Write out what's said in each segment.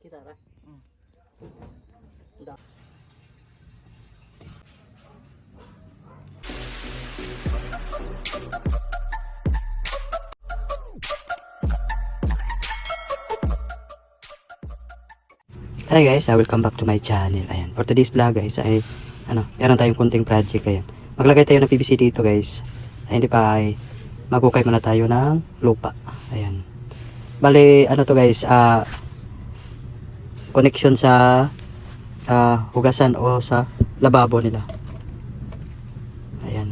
Kita ra. Hmm. Da. Hi guys, uh, welcome back to my channel. Ayan, for today's vlog guys ay ano, meron tayong kunting project ayan. Maglagay tayo ng PVC dito guys. Ay, hindi pa ay magukay muna tayo ng lupa. Ayan. Bale, ano to guys, ah connection sa ah, hugasan o sa lababo nila. Ayan.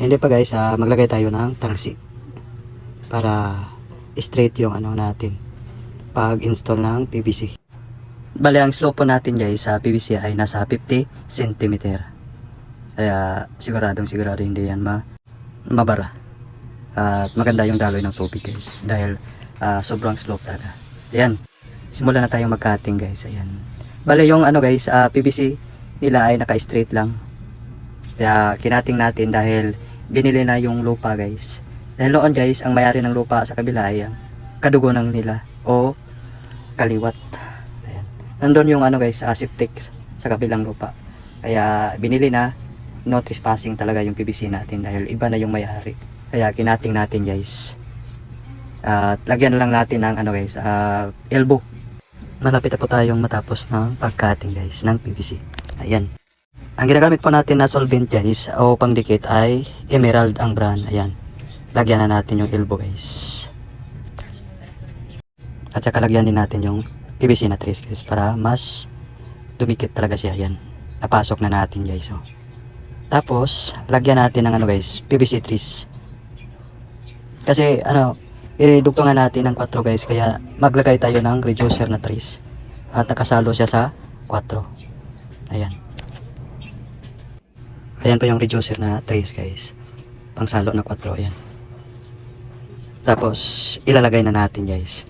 Hindi pa guys, ah, maglagay tayo ng tangsi para straight yung ano natin pag install ng PVC. Bale, ang slope natin guys sa PVC ay nasa 50 cm. Kaya siguradong sigurado hindi yan ma mabara. At maganda yung daloy ng tubig guys. Dahil ah, sobrang slope talaga. Ayan. Simulan na tayong mag-cutting guys. Ayan. Bale yung ano guys, ah, PVC nila ay naka-straight lang. Kaya kinating natin dahil binili na yung lupa guys. Dahil noon guys, ang mayari ng lupa sa kabila ay ang kadugonan nila o kaliwat. Ayan. Nandun yung ano guys, uh, septic sa kabilang lupa. Kaya binili na, no trespassing talaga yung PVC natin dahil iba na yung mayari. Kaya kinating natin guys. At lagyan na lang natin ng ano guys, ah, elbow. Malapit na po tayong matapos ng pagcutting guys ng PVC. Ayan. Ang ginagamit po natin na solvent guys o pangdikit ay emerald ang brand. Ayan. Lagyan na natin yung elbow guys. At saka lagyan din natin yung PVC na trace guys para mas dumikit talaga siya. Ayan. Napasok na natin guys. Oh. Tapos, lagyan natin ng ano guys, PVC trace. Kasi ano, idugtungan natin ng 4 guys kaya maglagay tayo ng reducer na trace. At nakasalo siya sa 4. Ayan. Ayan po yung reducer na trace guys. Pangsalo na 4. Ayan. Tapos, ilalagay na natin guys.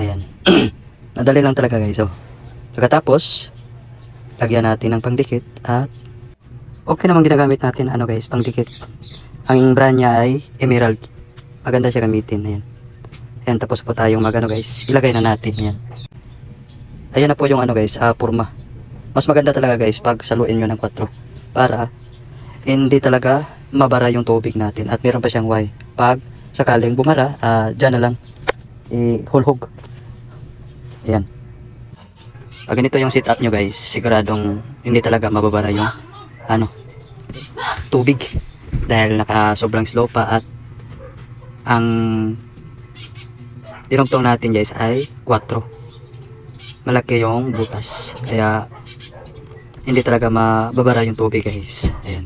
Ayan. Nadali lang talaga guys. Oh. Pagkatapos, lagyan natin ng pangdikit at okay naman ginagamit natin ano guys, pangdikit. Ang brand niya ay Emerald. Maganda siya gamitin. Ayan. Ayan, tapos po tayong mag ano guys, ilagay na natin yan. Ayan na po yung ano guys, ah, purma. Mas maganda talaga guys pag saluin nyo ng 4 para hindi talaga mabara yung tubig natin at meron pa siyang Y. Pag sakaling bumara, ah, dyan na lang ihulhog. Ayan. Pag ganito yung setup nyo guys, siguradong hindi talaga mababara yung ano, tubig dahil naka sobrang slope pa at ang dinugtong natin guys ay 4 malaki yung butas. Kaya hindi talaga mababara yung tubig guys. Ayan.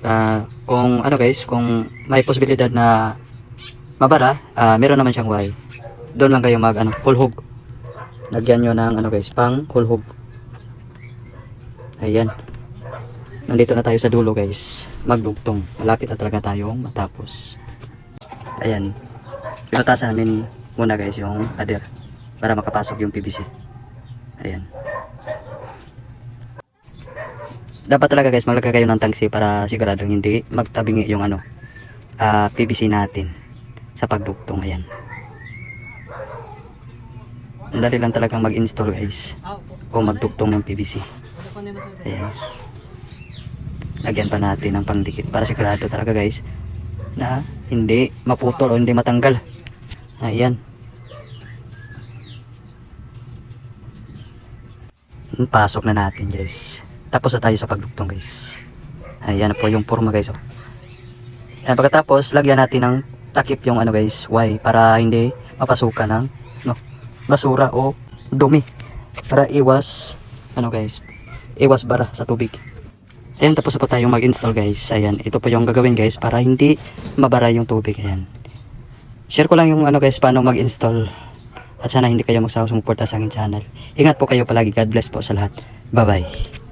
Ah, kung ano guys kung may posibilidad na mabara ah, meron naman siyang Y doon lang kayo mag ano kulhog lagyan nyo ng ano guys pang kulhog ayan. Nandito na tayo sa dulo guys. Magdugtong malapit na talaga tayong matapos. Ayan. Pinutasan namin muna guys yung pader para makapasok yung PVC ayan. Dapat talaga guys maglagay kayo ng tangsi para siguradong hindi magtabingi yung ano ah, PVC natin sa pagdugtong ayan. Dali lang talagang mag-install guys o magdugtong ng PVC ayan. Lagyan pa natin ng pangdikit para sigurado talaga guys na hindi maputol o hindi matanggal ayan. Pasok na natin guys. Tapos na tayo sa pagdugtong guys. Ayan na po yung forma guys oh. ayan, pagkatapos lagyan natin ng takip yung ano guys Y para hindi mapasukan ng no, basura o dumi. Para iwas ano guys iwas bara sa tubig. Ayan tapos na po tayong mag install guys. Ayan ito po yung gagawin guys para hindi mabara yung tubig. Ayan share ko lang yung ano guys paano mag install at sana hindi kayo magsawang sumuporta sa aking channel. Ingat po kayo palagi. God bless po sa lahat. Bye bye